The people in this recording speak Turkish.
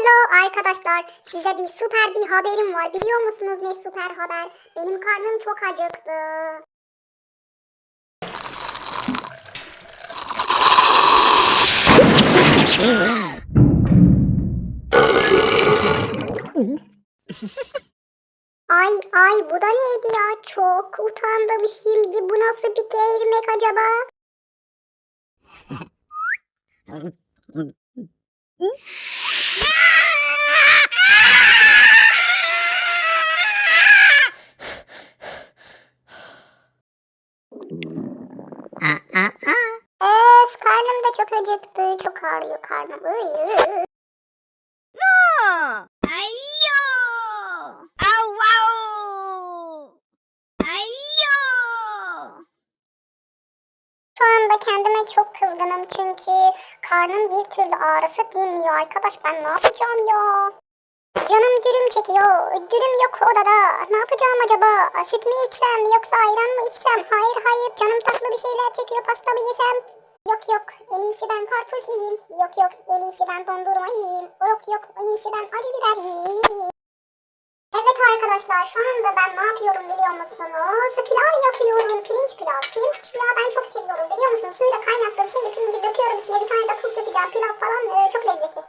Hello arkadaşlar. Size bir süper bir haberim var. Biliyor musunuz ne süper haber? Benim karnım çok acıktı. Ay ay bu da neydi ya? Çok utandım şimdi. Bu nasıl bir geğirmek acaba? çok acıktı. Çok ağrıyor karnım. Iy, ıy. Ayo! Au au! Ayo! Şu anda kendime çok kızgınım çünkü karnım bir türlü ağrısı bilmiyor arkadaş ben ne yapacağım ya? Canım dürüm çekiyor. Dürüm yok odada. Ne yapacağım acaba? Süt mü içsem yoksa ayran mı içsem? Hayır hayır canım tatlı bir şeyler çekiyor. Pasta mı yesem? Yok yok en iyisi ben karpuz yiyeyim. Yok yok en iyisi ben dondurma yiyeyim. Yok yok en iyisi ben acı biber yiyeyim. Evet arkadaşlar şu anda ben ne yapıyorum biliyor musunuz? Pilav yapıyorum. Pirinç pilav. Pirinç pilav ben çok seviyorum biliyor musunuz? Suyu da kaynattım. Şimdi pirinci döküyorum içine bir tane de tuz dökeceğim. Pilav falan e, çok lezzetli.